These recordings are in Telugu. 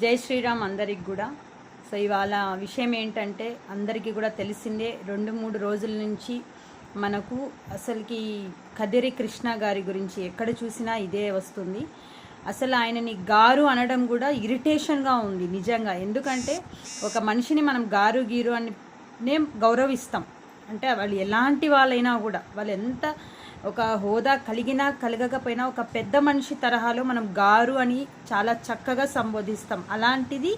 జై శ్రీరామ్ అందరికి కూడా. సో ఇవాళ విషయం ఏంటంటే అందరికీ కూడా తెలిసిందే రెండు మూడు రోజుల నుంచి మనకు అసలుకి కదిరి కృష్ణ గారి గురించి ఎక్కడ చూసినా ఇదే వస్తుంది. అసలు ఆయనని గారు అనడం కూడా ఇరిటేషన్గా ఉంది నిజంగా. ఎందుకంటే ఒక మనిషిని మనం గారు గీరు అని నేమ్ గౌరవిస్తాం. అంటే వాళ్ళు ఎలాంటి వాళ్ళైనా కూడా వాళ్ళు ఎంత ఒక హోదా కలిగినా కలగకపోయినా ఒక పెద్ద మనిషి తరహాలో మనం గారు అని చాలా చక్కగా సంబోధిస్తాం. అలాంటిది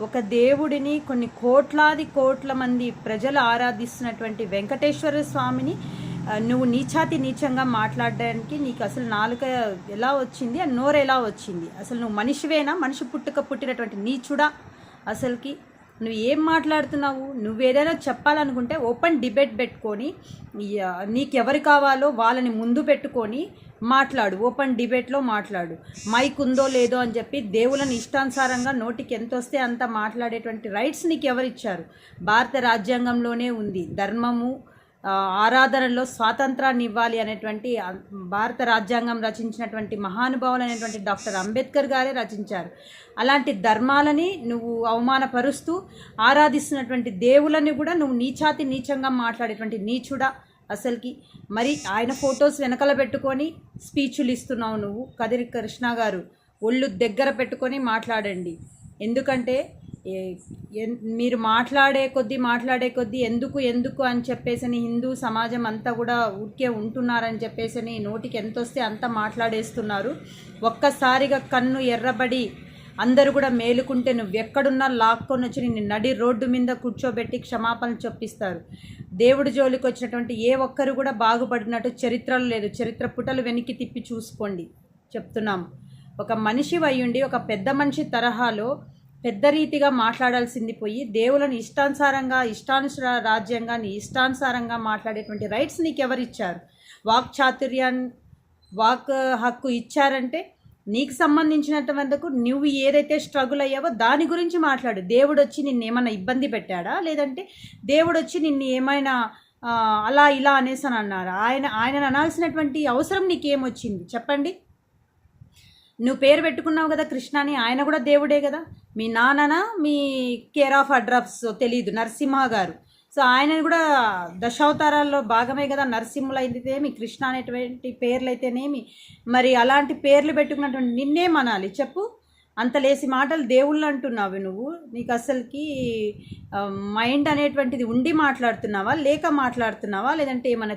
ఒక దేవుడిని కొన్ని కోట్లాది కోట్ల మంది ప్రజలు ఆరాధిస్తున్నటువంటి వెంకటేశ్వర స్వామిని నువ్వు నీచాతి నీచంగా మాట్లాడడానికి నీకు అసలు నాలుక ఎలా వచ్చింది? ఆ నోరు ఎలా వచ్చింది? అసలు నువ్వు మనిషివేనా? మనిషి పుట్టుక పుట్టినటువంటి నీచుడా? అసలుకి నువ్వు ఏం మాట్లాడుతున్నావు? నువ్వు ఏదైనా చెప్పాలనుకుంటే ఓపెన్ డిబేట్ పెట్టుకొని నీకు ఎవరు కావాలో వాళ్ళని ముందు పెట్టుకొని మాట్లాడు. ఓపెన్ డిబేట్లో మాట్లాడు. మైక్ ఉందో లేదో అని చెప్పి దేవుళ్ళని ఇష్టానుసారంగా నోటికి ఎంత వస్తే అంత మాట్లాడేటువంటి రైట్స్ నీకు ఎవరిచ్చారు భారత రాజ్యాంగంలోనే ఉంది. ధర్మము ఆరాధనలో స్వాతంత్రాన్ని ఇవ్వాలి అనేటువంటి భారత రాజ్యాంగం రచించినటువంటి మహానుభావులు అనేటువంటి డాక్టర్ అంబేద్కర్ గారే రచించారు. అలాంటి ధర్మాలని నువ్వు అవమానపరుస్తూ ఆరాధిస్తున్నటువంటి దేవులని కూడా నువ్వు నీచాతి నీచంగా మాట్లాడేటువంటి నీచుడా అసలుకి. మరి ఆయన ఫొటోస్ వెనకల పెట్టుకొని స్పీచ్లు ఇస్తున్నావు నువ్వు. కదిరి కృష్ణ గారు ఒళ్ళు దగ్గర పెట్టుకొని మాట్లాడండి. ఎందుకంటే మీరు మాట్లాడే కొద్దీ మాట్లాడే కొద్దీ ఎందుకు ఎందుకు అని చెప్పేసి హిందూ సమాజం అంతా కూడా ఊరికే ఉంటున్నారని చెప్పేసి నోటికి ఎంత వస్తే అంత మాట్లాడేస్తున్నారు. ఒక్కసారిగా కన్ను ఎర్రబడి అందరూ కూడా మేలుకుంటే నువ్వు ఎక్కడున్నా లాక్కొని వచ్చి నిన్ను నడి రోడ్డు మీద కూర్చోబెట్టి క్షమాపణలు చెప్పిస్తారు. దేవుడి జోలికి వచ్చినటువంటి ఏ ఒక్కరు కూడా బాగుపడినట్టు చరిత్రలు లేదు. చరిత్ర పుటలు వెనక్కి తిప్పి చూసుకోండి. చెప్తున్నాం ఒక మనిషి అయ్యుండి ఒక పెద్ద మనిషి తరహాలో పెద్ద రీతిగా మాట్లాడాల్సింది పోయి దేవులను ఇష్టానుసారంగా ఇష్టానుసార రాజ్యాంగాన్ని ఇష్టానుసారంగా మాట్లాడేటువంటి రైట్స్ నీకు ఎవరిచ్చారు వాక్ చాతుర్యాన్ని వాక్ హక్కు ఇచ్చారంటే నీకు సంబంధించినంతవరకు నువ్వు ఏదైతే స్ట్రగుల్ అయ్యావో దాని గురించి మాట్లాడు. దేవుడు వచ్చి నిన్ను ఏమైనా ఇబ్బంది పెట్టాడా? లేదంటే దేవుడు వచ్చి నిన్ను ఏమైనా అలా ఇలా అనేసి అని అన్నారు? ఆయన ఆయన అనాల్సినటువంటి అవసరం నీకేమొచ్చింది? చెప్పండి. నువ్వు పేరు పెట్టుకున్నావు కదా కృష్ణ అని ఆయన కూడా దేవుడే కదా? మీ నాన్నన? మీ కేర్ ఆఫ్ అడ్రస్ తెలియదు నరసింహ గారు. సో ఆయన కూడా దశావతారాల్లో భాగమే కదా నరసింహులు అయితేనేమి కృష్ణ అనేటువంటి పేర్లు అయితేనేమి మరి అలాంటి పేర్లు పెట్టుకున్నటువంటి నిన్నే మనాలి చెప్పు. అంత లేసి మాటలు దేవుళ్ళు అంటున్నావు నువ్వు. నీకు అసలుకి మైండ్ అనేటువంటిది ఉండి మాట్లాడుతున్నావా లేక మాట్లాడుతున్నావా లేదంటే ఏమైనా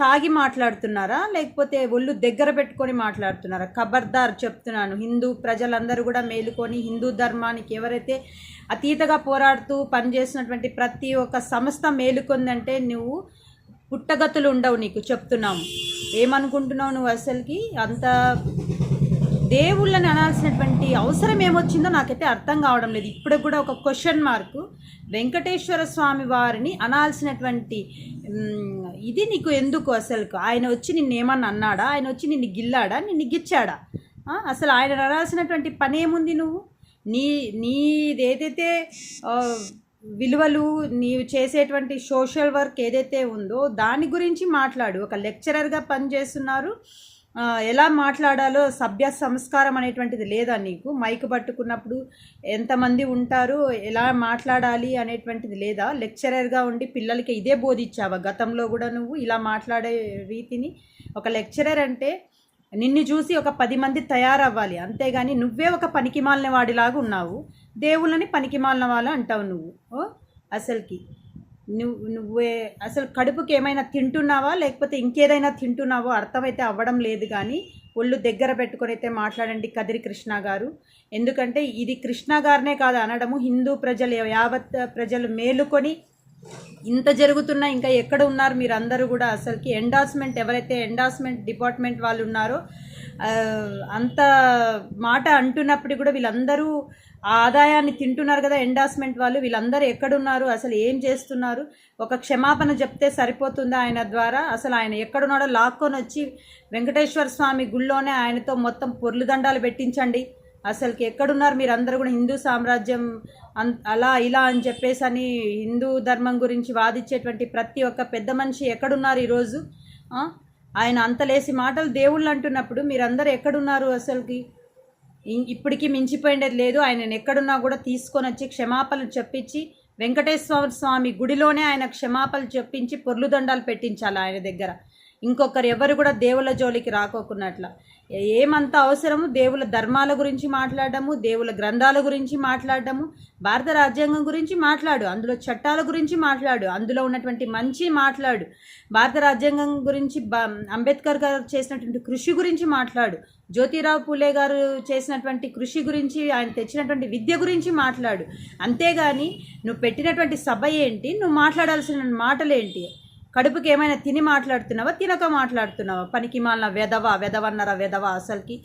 తాగి మాట్లాడుతున్నారా? లేకపోతే ఒళ్ళు దగ్గర పెట్టుకొని మాట్లాడుతున్నారా? ఖబర్దార్ చెప్తున్నాను. హిందూ ప్రజలందరూ కూడా మేలుకొని హిందూ ధర్మానికి ఎవరైతే అతీతగా పోరాడుతూ పనిచేసినటువంటి ప్రతి ఒక్క సంస్థ మేలుకుందంటే నువ్వు పుట్టగతులు ఉండవు నీకు చెప్తున్నాము. ఏమనుకుంటున్నావు నువ్వు అసలుకి? అంత దేవుళ్ళని అనాల్సినటువంటి అవసరం ఏమొచ్చిందో నాకైతే అర్థం కావడం లేదు. ఇప్పుడు కూడా ఒక క్వశ్చన్ మార్కు వెంకటేశ్వర స్వామి వారిని అనాల్సినటువంటి ఇది నీకు ఎందుకు అసలు ఆయన వచ్చి నిన్ను ఏమన్నా అన్నాడా? ఆయన వచ్చి నిన్ను గిల్లాడా? నిన్ను గిచ్చాడా? అసలు ఆయన అనాల్సినటువంటి పని ఏముంది నువ్వు? నీ నీదేదైతే విలువలు నీవు చేసేటువంటి సోషల్ వర్క్ ఏదైతే ఉందో దాని గురించి మాట్లాడు. ఒక లెక్చరర్గా పనిచేస్తున్నారు. ఎలా మాట్లాడాలో సభ్య సంస్కారం అనేటువంటిది లేదా నీకు? మైక్ పట్టుకున్నప్పుడు ఎంతమంది ఉంటారు? ఎలా మాట్లాడాలి అనేటువంటిది లేదా? లెక్చరర్గా ఉండి పిల్లలకి ఇదే బోధించావా? గతంలో కూడా నువ్వు ఇలా మాట్లాడే రీతిని? ఒక లెక్చరర్ అంటే నిన్ను చూసి ఒక పది మంది తయారవ్వాలి. అంతేగాని నువ్వే ఒక పనికిమాలిన వాడిలాగా ఉన్నావు. దేవుళ్ళని పనికిమాలిన వాళ్ళు అంటావు నువ్వు. ఓ అసలుకి. నువ్వు నువ్వే అసలు కడుపుకి ఏమైనా తింటున్నావా? లేకపోతే ఇంకేదైనా తింటున్నావో అర్థమైతే అవ్వడం లేదు కానీ ఒళ్ళు దగ్గర పెట్టుకొని అయితే మాట్లాడండి కదిరి కృష్ణ గారు. ఎందుకంటే ఇది కృష్ణ గారినే కాదు అనడము హిందూ ప్రజలు యావత్ ప్రజలు మేలుకొని ఇంత జరుగుతున్నా ఇంకా ఎక్కడ ఉన్నారు మీరు అందరూ కూడా? అసలుకి ఎండార్స్మెంట్ ఎవరైతే ఎండార్స్మెంట్ డిపార్ట్మెంట్ వాళ్ళు ఉన్నారో అంత మాట అంటున్నప్పుడు కూడా వీళ్ళందరూ ఆ ఆదాయాన్ని తింటున్నారు కదా ఎండార్స్మెంట్ వాళ్ళు. వీళ్ళందరూ ఎక్కడున్నారు అసలు ఏం చేస్తున్నారు? ఒక క్షమాపణ చెప్తే సరిపోతుందా ఆయన ద్వారా? అసలు ఆయన ఎక్కడున్నాడో లాక్కొని వచ్చి వెంకటేశ్వర స్వామి గుళ్ళోనే ఆయనతో మొత్తం పొర్లు దండాలు పెట్టించండి. అసలుకి ఎక్కడున్నారు మీరు అందరూ కూడా హిందూ సామ్రాజ్యం అన్ అలా ఇలా అని చెప్పేసి అని హిందూ ధర్మం గురించి వాదించేటువంటి ప్రతి ఒక్క పెద్ద మనిషి ఎక్కడున్నారు ఈరోజు? ఆయన అంతలేసి మాటలు దేవుళ్ళు అంటున్నప్పుడు మీరందరూ ఎక్కడున్నారు అసలుకి? ఇప్పటికీ మించిపోయిండేది లేదు. ఆయన ఎక్కడున్నా కూడా తీసుకొని వచ్చి క్షమాపణలు చెప్పించి వెంకటేశ్వర స్వామి గుడిలోనే ఆయన క్షమాపణలు చెప్పించి పొర్లుదండాలు పెట్టించాలి ఆయన దగ్గర. ఇంకొకరు ఎవరు కూడా దేవుళ్ళ జోలికి రాకోకున్నట్ల. ఏమంత అవసరము? దేవుల ధర్మాల గురించి మాట్లాడము దేవుల గ్రంథాల గురించి మాట్లాడము భారత రాజ్యాంగం గురించి మాట్లాడు అందులో చట్టాల గురించి మాట్లాడు అందులో ఉన్నటువంటి మంచి మాట్లాడు. భారత రాజ్యాంగం గురించి అంబేద్కర్ గారు చేసినటువంటి కృషి గురించి మాట్లాడు. జ్యోతిరావు పూలే గారు చేసినటువంటి కృషి గురించి ఆయన తెచ్చినటువంటి విద్య గురించి మాట్లాడు. అంతేగాని నువ్వు పెట్టినటువంటి సభ ఏంటి? నువ్వు మాట్లాడాల్సిన మాటలేంటి కడుపుకి ఏమైనా తిని మాట్లాడుతున్నావా తినక మాట్లాడుతున్నావా? పనికి మాలిన వెదవ వెదవన్నర వెదవ అసలుకి?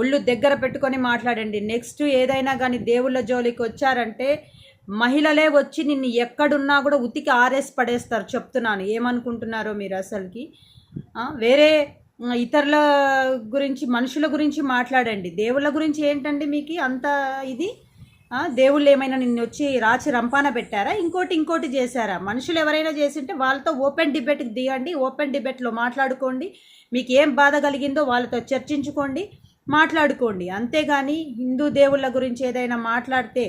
ఒళ్ళు దగ్గర పెట్టుకొని మాట్లాడండి. నెక్స్ట్ ఏదైనా కానీ దేవుళ్ళ జోలికి వచ్చారంటే మహిళలే వచ్చి నిన్ను ఎక్కడున్నా కూడా ఉతికి ఆరేసి పడేస్తారు చెప్తున్నాను. ఏమనుకుంటున్నారో మీరు అసలుకి? వేరే ఇతరుల గురించి మనుషుల గురించి మాట్లాడండి. దేవుళ్ళ గురించి ఏంటండి మీకు అంత ఇది? దేవుళ్ళు ఏమైనా నిన్ను వచ్చి రాచి రంపాన పెట్టారా? ఇంకోటి ఇంకోటి చేశారా? మనుషులు ఎవరైనా చేసింటే వాళ్ళతో ఓపెన్ డిబేట్కి దిగండి ఓపెన్ డిబేట్లో మాట్లాడుకోండి మీకు ఏం బాధ కలిగిందో వాళ్ళతో చర్చించుకోండి మాట్లాడుకోండి. అంతేగాని హిందూ దేవుళ్ళ గురించి ఏదైనా మాట్లాడితే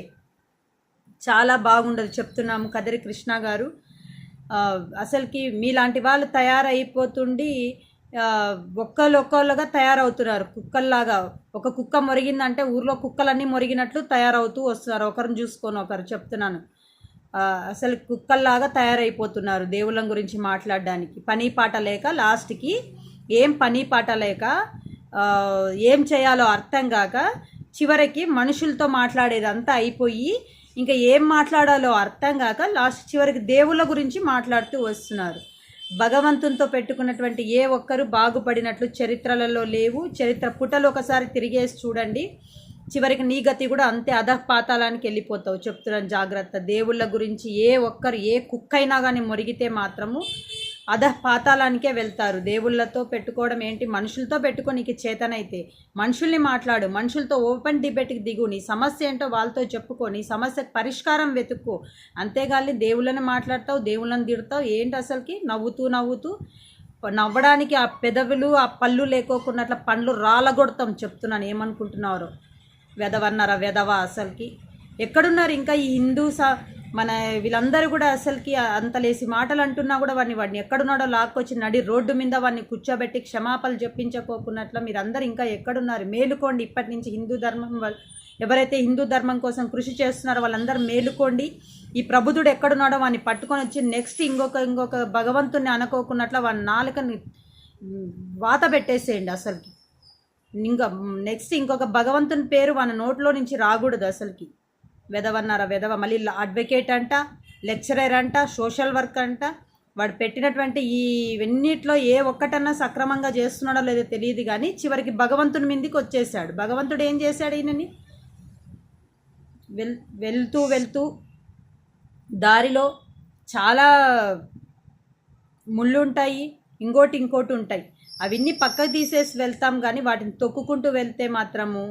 చాలా బాగుండదు చెప్తున్నాము కదిరి కృష్ణ గారు. అసలుకి మీలాంటి వాళ్ళు తయారైపోతుండి ఆ, ఒక్కళ్ళు తయారవుతున్నారు. కుక్కల్లాగా. ఒక కుక్క మొరిగిందంటే ఊర్లో కుక్కలన్నీ మొరిగినట్లు తయారవుతూ వస్తున్నారు. ఒకరిని చూసుకొని ఒకరు చెప్తున్నాను. అసలు కుక్కల్లాగా తయారైపోతున్నారు దేవుళ్ళం గురించి మాట్లాడడానికి. పని పాట లేక లాస్ట్కి ఏం పని పాట లేక ఏం చేయాలో అర్థం కాక చివరికి మనుషులతో మాట్లాడేదంతా అయిపోయి ఇంకా ఏం మాట్లాడాలో అర్థం కాక లాస్ట్ చివరికి దేవుళ్ళ గురించి మాట్లాడుతూ వస్తున్నారు. భగవంతునితో పెట్టుకున్నటువంటి ఏ ఒక్కరు బాగుపడినట్లు చరిత్రలలో లేవు. చరిత్ర పుటలు ఒకసారి తిరిగేసి చూడండి. చివరికి నీ గతి కూడా అంతే అధపాతాలానికి వెళ్ళిపోతావు. చెప్తున్నాను జాగ్రత్త. దేవుళ్ళ గురించి ఏ ఒక్కరు ఏ కుక్కైనా కానీ మొరిగితే మాత్రము అధపాతాలానికే వెళ్తారు. దేవుళ్ళతో పెట్టుకోవడం ఏంటి? మనుషులతో పెట్టుకోనికి చేతనైతే. మనుషుల్ని మాట్లాడు. మనుషులతో ఓపెన్ డిబేట్కి దిగు. నీ సమస్య ఏంటో వాళ్ళతో చెప్పుకో. నీ సమస్యకు పరిష్కారం వెతుక్కో. అంతేగాని దేవుళ్ళని మాట్లాడతావు దేవుళ్ళని తిడతావు. ఏంటి అసలుకి? నవ్వుతూ నవ్వుతూ నవ్వడానికి ఆ పెదవులు ఆ పళ్ళు లేకోకున్నట్ల పండ్లు రాలగొడతాం చెప్తున్నాను. ఏమనుకుంటున్నారు? వెదవన్నారా? వెదవ అసలుకి? ఎక్కడున్నారు? ఇంకా ఈ హిందూ సా మన వీళ్ళందరూ కూడా అసలుకి అంతలేసి మాటలు అంటున్నా కూడా వాడిని వాడిని ఎక్కడున్నాడో లాక్కొచ్చి నడి రోడ్డు మీద వాడిని కూర్చోబెట్టి క్షమాపణలు చెప్పించకోకున్నట్లు మీరందరూ ఇంకా ఎక్కడున్నారు? మేలుకోండి. ఇప్పటి నుంచి హిందూ ధర్మం వాళ్ళు ఎవరైతే హిందూ ధర్మం కోసం కృషి చేస్తున్నారో వాళ్ళందరూ మేలుకోండి. ఈ ప్రభుధుడు ఎక్కడున్నాడో వాడిని పట్టుకొని వచ్చి నెక్స్ట్ ఇంకొక ఇంకొక భగవంతుని అనుకోకున్నట్లు వాడి నాలుకని వాత పెట్టేసేయండి అసలుకి. ఇంకా నెక్స్ట్ ఇంకొక భగవంతుని పేరు మన నోట్లో నుంచి రాకూడదు అసలుకి. వెదవన్నారా వెదవ? మళ్ళీ అడ్వకేట్ అంట లెక్చరర్ అంట సోషల్ వర్క్ అంట వాడు పెట్టినటువంటి ఈ ఇవన్నిట్లో ఏ ఒక్కటన్నా సక్రమంగా చేస్తున్నాడో లేదో తెలియదు కానీ చివరికి భగవంతుని మీదకి వచ్చేసాడు భగవంతుడు ఏం చేశాడు ఈయనని? వెల్ వెళ్తూ వెళ్తూ దారిలో చాలా ముళ్ళు ఉంటాయి ఇంకోటి ఇంకోటి ఉంటాయి. అవన్నీ పక్కకు తీసేసి వెళ్తాం కానీ వాటిని తొక్కుకుంటూ వెళ్తే మాత్రము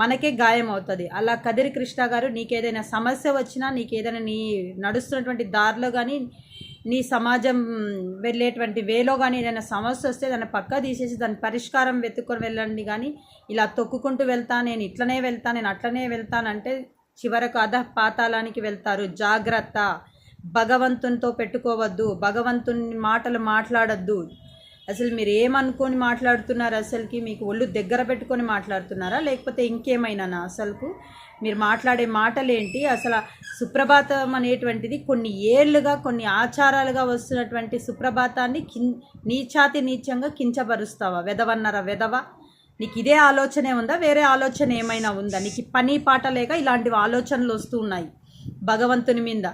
మనకే గాయం అవుతుంది. అలా కదిరి కృష్ణ గారు నీకేదైనా సమస్య వచ్చినా నీకేదైనా నీ నడుస్తున్నటువంటి దారిలో కానీ నీ సమాజం వెళ్ళేటువంటి వేలో కానీ ఏదైనా సమస్య వస్తే దాన్ని పక్క తీసేసి దాని పరిష్కారం వెతుక్కొని వెళ్ళండి కానీ ఇలా తొక్కుకుంటూ వెళ్తా నేను ఇట్లనే వెళ్తా నేను అట్లనే వెళ్తానంటే చివరకు అధ పాతాళానికి వెళ్తారు. జాగ్రత్త. భగవంతునితో పెట్టుకోవద్దు. భగవంతుని మాటలు మాట్లాడద్దు. అసలు మీరు ఏమనుకొని మాట్లాడుతున్నారు అసలుకి? మీకు ఒళ్ళు దగ్గర పెట్టుకొని మాట్లాడుతున్నారా? లేకపోతే ఇంకేమైనా అసలుకు? మీరు మాట్లాడే మాటలేంటి? అసలు సుప్రభాతం అనేటువంటిది కొన్ని ఏళ్ళుగా కొన్ని ఆచారాలుగా వస్తున్నటువంటి సుప్రభాతాన్ని కిన్ నీచాతి నీచంగా కించపరుస్తావా? వెధవన్నారా వెదవ? నీకు ఇదే ఆలోచనే ఉందా? వేరే ఆలోచన ఏమైనా ఉందా? నీకు పని పాట లేక ఇలాంటివి ఆలోచనలు వస్తూ ఉన్నాయి భగవంతుని మీద.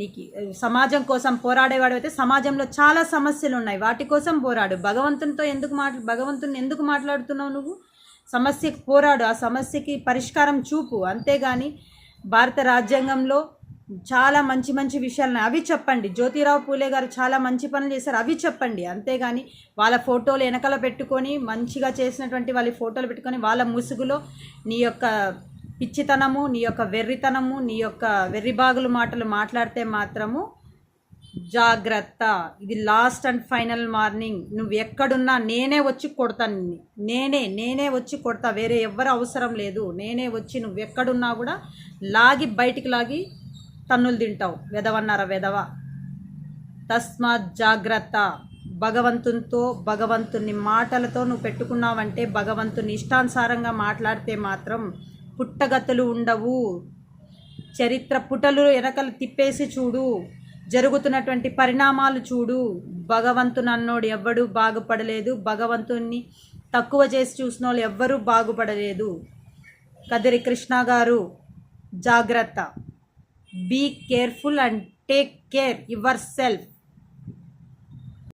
నీకు సమాజం కోసం పోరాడేవాడు అయితే సమాజంలో చాలా సమస్యలు ఉన్నాయి వాటి కోసం పోరాడు. భగవంతునితో ఎందుకు మాట్లా భగవంతుని ఎందుకు మాట్లాడుతున్నావు నువ్వు? సమస్యకి పోరాడు. ఆ సమస్యకి పరిష్కారం చూపు. అంతేగాని భారత రాజ్యాంగంలో చాలా మంచి మంచి విషయాలను అవి చెప్పండి. జ్యోతిరావు పూలే గారు చాలా మంచి పనులు చేశారు. అవి చెప్పండి. అంతేగాని వాళ్ళ ఫోటోలు వెనకాల పెట్టుకొని మంచిగా చేసినటువంటి వాళ్ళ ఫోటోలు పెట్టుకొని వాళ్ళ ముసుగులో నీ యొక్క పిచ్చితనము నీ యొక్క వెర్రితనము నీ యొక్క వెర్రిబాగులు మాటలు మాట్లాడితే మాత్రము జాగ్రత్త. ఇది లాస్ట్ అండ్ ఫైనల్ మార్నింగ్ నువ్వు ఎక్కడున్నా నేనే వచ్చి కొడతాను నిన్ను. నేనే నేనే వచ్చి కొడతా. వేరే ఎవ్వరు అవసరం లేదు. నేనే వచ్చి నువ్వు ఎక్కడున్నా కూడా లాగి బయటికి లాగి తన్నులు తింటావు. వెదవన్నారా వెదవ? తస్మాత్ జాగ్రత్త. భగవంతునితో భగవంతుని మాటలతో నువ్వు పెట్టుకున్నావంటే భగవంతుని ఇష్టానుసారంగా మాట్లాడితే మాత్రం పుట్టగతులు ఉండవు. చరిత్ర పుటలు ఎరకలు తిప్పేసి చూడు. జరుగుతున్నటువంటి పరిణామాలు చూడు. భగవంతుని అన్నోడు ఎవ్వడూ బాగుపడలేదు. భగవంతుణ్ణి తక్కువ చేసి చూసిన వాళ్ళు ఎవ్వరూ బాగుపడలేదు. కదిరి కృష్ణ గారు జాగ్రత్త. Be careful and take care yourself.